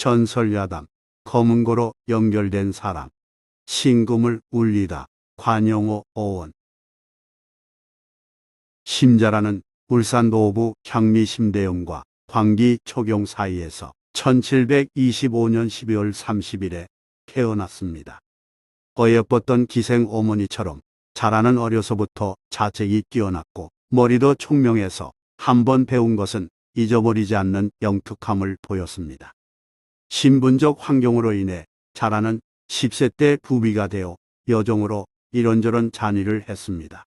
전설야담, 검은고로 연결된 사람, 신금을 울리다, 관용호 오원. 심자라는 울산 노부 향리 심대영과 광기 초경 사이에서 1725년 12월 30일에 태어났습니다. 어여뻤던 기생 어머니처럼 자라는 어려서부터 자책이 뛰어났고 머리도 총명해서 한 번 배운 것은 잊어버리지 않는 영특함을 보였습니다. 신분적 환경으로 인해 자라는 10세 때 부비가 되어 여종으로 이런저런 잔의를 했습니다.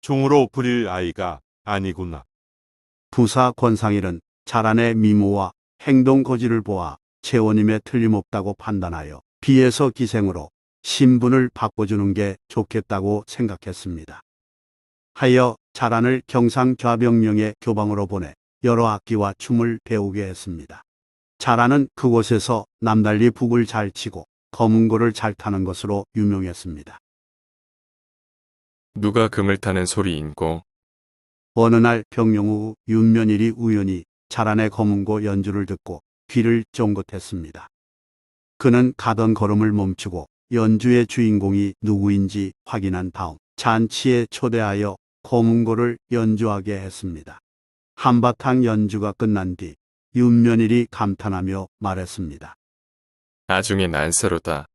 종으로 부릴 아이가 아니구나. 부사 권상일은 자란의 미모와 행동 거지를 보아 채원임에 틀림없다고 판단하여 비에서 기생으로 신분을 바꿔주는 게 좋겠다고 생각했습니다. 하여 자란을 경상 좌병령의 교방으로 보내 여러 악기와 춤을 배우게 했습니다. 자란은 그곳에서 남달리 북을 잘 치고 검은고를 잘 타는 것으로 유명했습니다. 누가 금을 타는 소리 인고 어느 날 병영 후 윤면일이 우연히 자란의 검은고 연주를 듣고 귀를 쫑긋했습니다. 그는 가던 걸음을 멈추고 연주의 주인공이 누구인지 확인한 다음 잔치에 초대하여 검은고를 연주하게 했습니다. 한바탕 연주가 끝난 뒤 윤면일이 감탄하며 말했습니다. 아중에 난세로다.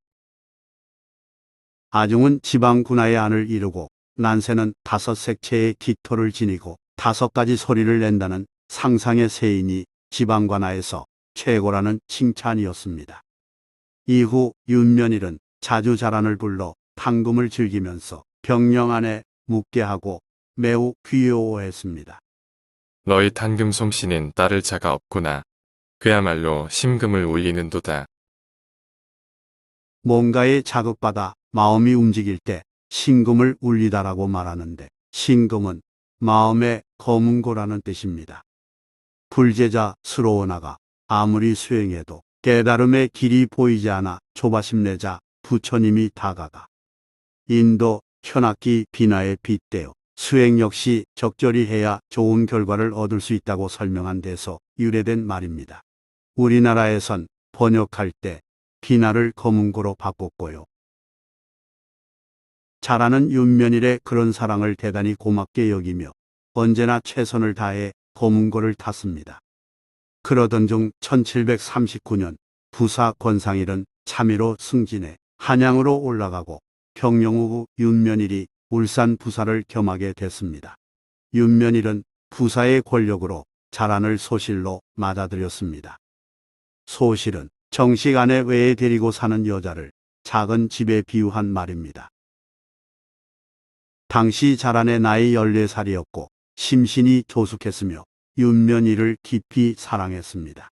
아중은 지방 군하의 안을 이루고 난세는 다섯 색채의 깃토를 지니고 다섯 가지 소리를 낸다는 상상의 세인이 지방 관하에서 최고라는 칭찬이었습니다. 이후 윤면일은 자주 자란을 불러 탕금을 즐기면서 병령 안에 묵게 하고 매우 귀여워했습니다. 너희 탄금 솜씨는 따를 자가 없구나. 그야말로 심금을 울리는도다. 뭔가에 자극받아 마음이 움직일 때 신금을 울리다라고 말하는데 신금은 마음의 검은고라는 뜻입니다. 불제자 스러워 나가 아무리 수행해도 깨달음의 길이 보이지 않아 조바심 내자 부처님이 다가가 인도 현악기 비나에 빗대어 수행 역시 적절히 해야 좋은 결과를 얻을 수 있다고 설명한 데서 유래된 말입니다. 우리나라에선 번역할 때 비나를 검은고로 바꿨고요. 잘하는 윤면일의 그런 사랑을 대단히 고맙게 여기며 언제나 최선을 다해 검은고를 탔습니다. 그러던 중 1739년 부사 권상일은 참의로 승진해 한양으로 올라가고 경영 후 윤면일이 울산 부사를 겸하게 됐습니다. 윤면일은 부사의 권력으로 자란을 소실로 맞아들였습니다. 소실은 정식 아내 외에 데리고 사는 여자를 작은 집에 비유한 말입니다. 당시 자란의 나이 14살이었고 심신이 조숙했으며 윤면일을 깊이 사랑했습니다.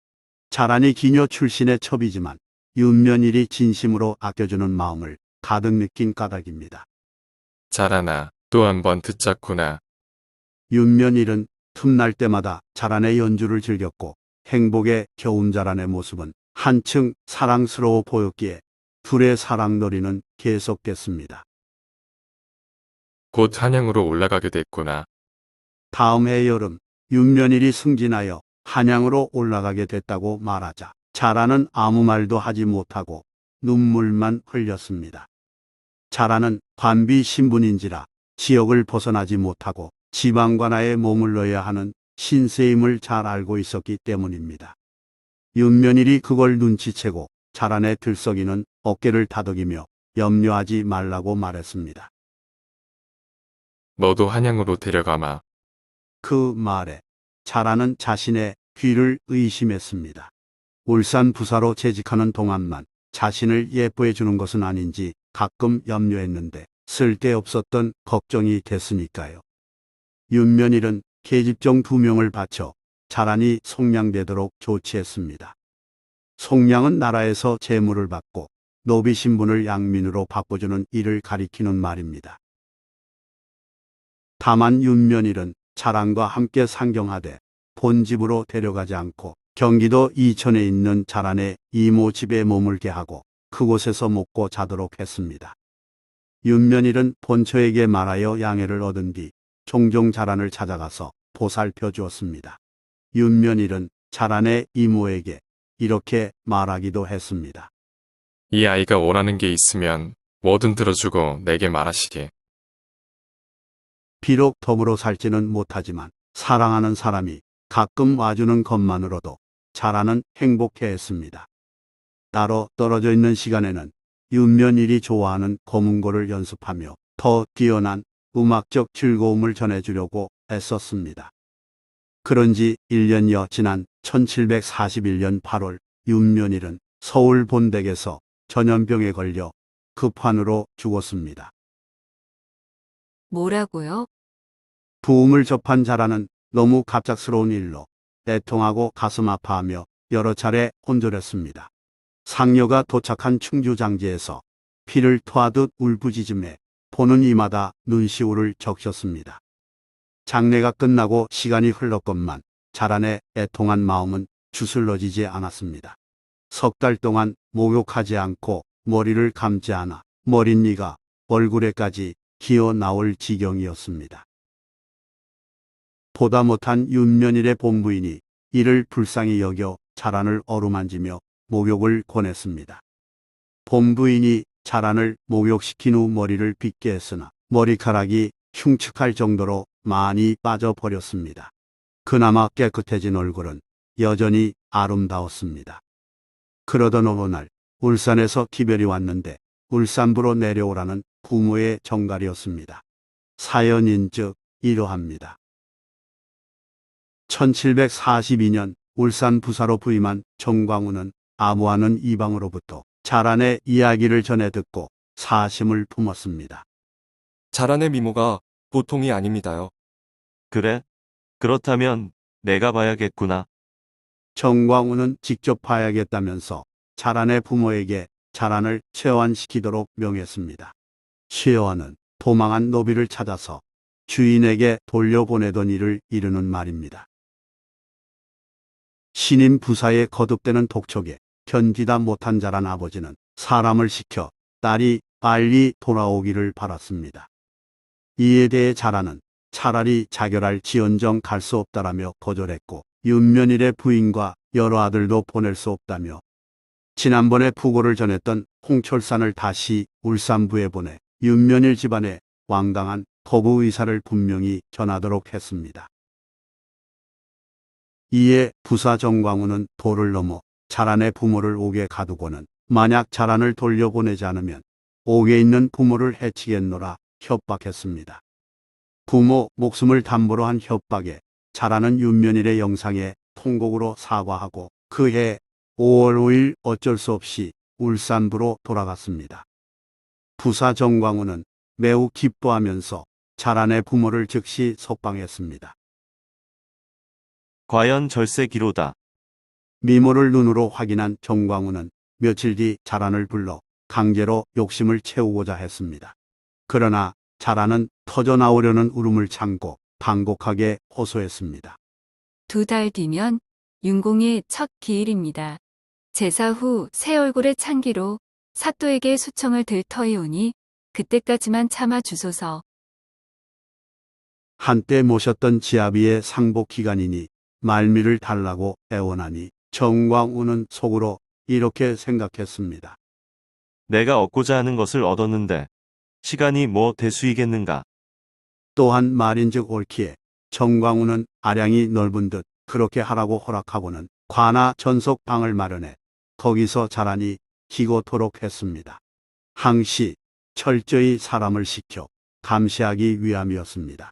자란이 기녀 출신의 첩이지만 윤면일이 진심으로 아껴주는 마음을 가득 느낀 까닭입니다. 잘하나 또 한 번 듣자꾸나. 윤면일은 틈날 때마다 자란의 연주를 즐겼고 행복의 겨운 자란의 모습은 한층 사랑스러워 보였기에 둘의 사랑놀이는 계속됐습니다. 곧 한양으로 올라가게 됐구나. 다음 해 여름 윤면일이 승진하여 한양으로 올라가게 됐다고 말하자 자라는 아무 말도 하지 못하고 눈물만 흘렸습니다. 자라는 관비 신분인지라 지역을 벗어나지 못하고 지방관하에 머물러야 하는 신세임을 잘 알고 있었기 때문입니다. 윤면일이 그걸 눈치채고 자란의 들썩이는 어깨를 다독이며 염려하지 말라고 말했습니다. 너도 한양으로 데려가마. 그 말에 자라는 자신의 귀를 의심했습니다. 울산 부사로 재직하는 동안만 자신을 예뻐해 주는 것은 아닌지 가끔 염려했는데 쓸데없었던 걱정이 됐으니까요. 윤면일은 계집종 두 명을 바쳐 자란이 송량되도록 조치했습니다. 송량은 나라에서 재물을 받고 노비 신분을 양민으로 바꿔주는 일을 가리키는 말입니다. 다만 윤면일은 자란과 함께 상경하되 본집으로 데려가지 않고 경기도 이천에 있는 자란의 이모 집에 머물게 하고 그곳에서 먹고 자도록 했습니다. 윤면일은 본처에게 말하여 양해를 얻은 뒤 종종 자란을 찾아가서 보살펴 주었습니다. 윤면일은 자란의 이모에게 이렇게 말하기도 했습니다. 이 아이가 원하는 게 있으면 뭐든 들어주고 내게 말하시게. 비록 더불어 살지는 못하지만 사랑하는 사람이 가끔 와주는 것만으로도 자라는 행복해 했습니다. 따로 떨어져 있는 시간에는 윤면일이 좋아하는 검은고를 연습하며 더 뛰어난 음악적 즐거움을 전해주려고 애썼습니다. 그런지 1년여 지난 1741년 8월 윤면일은 서울 본댁에서 전염병에 걸려 급환으로 죽었습니다. 뭐라고요? 부음을 접한 자라는 너무 갑작스러운 일로 애통하고 가슴 아파하며 여러 차례 혼절했습니다. 상녀가 도착한 충주장지에서 피를 토하듯 울부짖음에 보는 이마다 눈시울을 적셨습니다. 장례가 끝나고 시간이 흘렀건만 자란의 애통한 마음은 주슬러지지 않았습니다. 석 달 동안 목욕하지 않고 머리를 감지 않아 머릿니가 얼굴에까지 기어 나올 지경이었습니다. 보다 못한 윤면일의 본부인이 이를 불쌍히 여겨 자란을 어루만지며 목욕을 권했습니다. 본부인이 자란을 목욕시킨 후 머리를 빗게 했으나 머리카락이 흉측할 정도로 많이 빠져버렸습니다. 그나마 깨끗해진 얼굴은 여전히 아름다웠습니다. 그러던 어느 날 울산에서 기별이 왔는데 울산부로 내려오라는 부모의 정갈이었습니다. 사연인즉 이러합니다. 1742년 울산 부사로 부임한 정광우는 아무하는 이방으로부터 자란의 이야기를 전해 듣고 사심을 품었습니다. 자란의 미모가 보통이 아닙니다요. 그래? 그렇다면 내가 봐야겠구나. 정광우는 직접 봐야겠다면서 자란의 부모에게 자란을 체환시키도록 명했습니다. 시어와는 도망한 노비를 찾아서 주인에게 돌려보내던 일을 이르는 말입니다. 신임 부사에 거듭되는 독촉에 견디다 못한 자란 아버지는 사람을 시켜 딸이 빨리 돌아오기를 바랐습니다. 이에 대해 자라는 차라리 자결할 지언정 갈 수 없다라며 거절했고 윤면일의 부인과 여러 아들도 보낼 수 없다며 지난번에 부고를 전했던 홍철산을 다시 울산부에 보내 윤면일 집안에 왕당한 거부 의사를 분명히 전하도록 했습니다. 이에 부사 정광우는 도를 넘어 자란의 부모를 옥에 가두고는 만약 자란을 돌려보내지 않으면 옥에 있는 부모를 해치겠노라 협박했습니다. 부모 목숨을 담보로 한 협박에 자라는 윤면일의 영상에 통곡으로 사과하고 그해 5월 5일 어쩔 수 없이 울산부로 돌아갔습니다. 부사 정광우는 매우 기뻐하면서 자란의 부모를 즉시 석방했습니다. 과연 절세기로다. 미모를 눈으로 확인한 정광우는 며칠 뒤 자란을 불러 강제로 욕심을 채우고자 했습니다. 그러나 자란은 터져 나오려는 울음을 참고 반곡하게 호소했습니다. 두 달 뒤면 윤공의 첫 기일입니다. 제사 후 새 얼굴의 찬기로 사또에게 수청을 들 터이 오니 그때까지만 참아 주소서. 한때 모셨던 지아비의 상복 기간이니 말미를 달라고 애원하니 정광우는 속으로 이렇게 생각했습니다. 내가 얻고자 하는 것을 얻었는데 시간이 뭐 대수이겠는가. 또한 말인즉 옳기에 정광우는 아량이 넓은 듯 그렇게 하라고 허락하고는 관아 전속 방을 마련해 거기서 자라니 기고토록 했습니다. 항시 철저히 사람을 시켜 감시하기 위함이었습니다.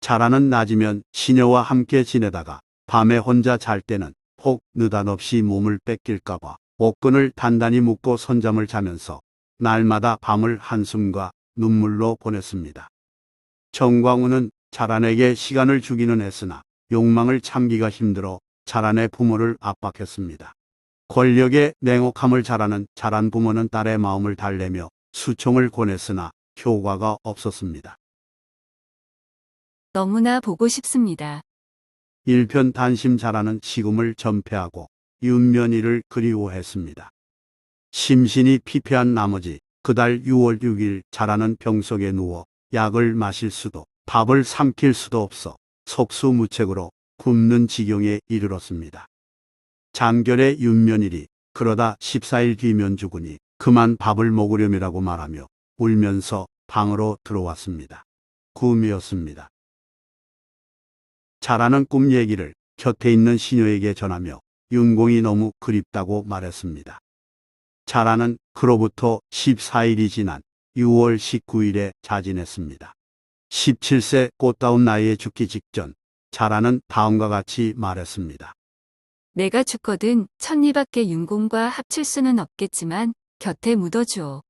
자라는 낮이면 시녀와 함께 지내다가 밤에 혼자 잘 때는 혹 느닷없이 몸을 뺏길까봐 옷끈을 단단히 묶고 선잠을 자면서 날마다 밤을 한숨과 눈물로 보냈습니다. 정광우는 자란에게 시간을 주기는 했으나 욕망을 참기가 힘들어 자란의 부모를 압박했습니다. 권력의 냉혹함을 자라는 자란 부모는 딸의 마음을 달래며 수총을 권했으나 효과가 없었습니다. 너무나 보고 싶습니다. 일편 단심 자라는 시금을 전폐하고 윤면이를 그리워했습니다. 심신이 피폐한 나머지 그달 6월 6일 자라는 병석에 누워 약을 마실 수도 밥을 삼킬 수도 없어 속수무책으로 굶는 지경에 이르렀습니다. 장결의 윤면일이 그러다 14일 뒤면 죽으니 그만 밥을 먹으렴이라고 말하며 울면서 방으로 들어왔습니다. 꿈이었습니다. 잘하는 꿈 얘기를 곁에 있는 시녀에게 전하며 윤공이 너무 그립다고 말했습니다. 잘하는 그로부터 14일이 지난 6월 19일에 자진했습니다. 17세 꽃다운 나이에 죽기 직전 잘하는 다음과 같이 말했습니다. 내가 죽거든 천리밖에 윤공과 합칠 수는 없겠지만 곁에 묻어주오.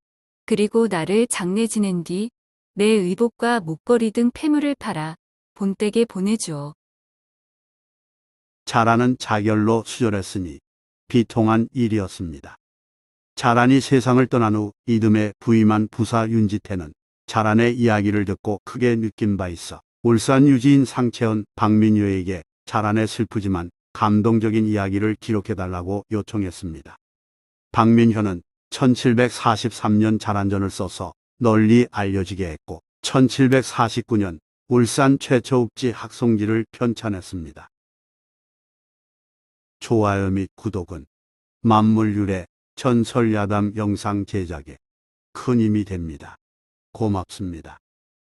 그리고 나를 장례 지낸 뒤 내 의복과 목걸이 등 폐물을 팔아 본댁에 보내주오. 잘하는 자결로 수절했으니 비통한 일이었습니다. 자란이 세상을 떠난 후 이듬해 부임한 부사 윤지태는 자란의 이야기를 듣고 크게 느낀 바 있어 울산 유지인 상채원 박민효에게 자란의 슬프지만 감동적인 이야기를 기록해달라고 요청했습니다. 박민효는 1743년 자란전을 써서 널리 알려지게 했고 1749년 울산 최초 읍지 학송지를 편찬했습니다. 좋아요 및 구독은 만물유래 전설야담 영상 제작에 큰 힘이 됩니다. 고맙습니다.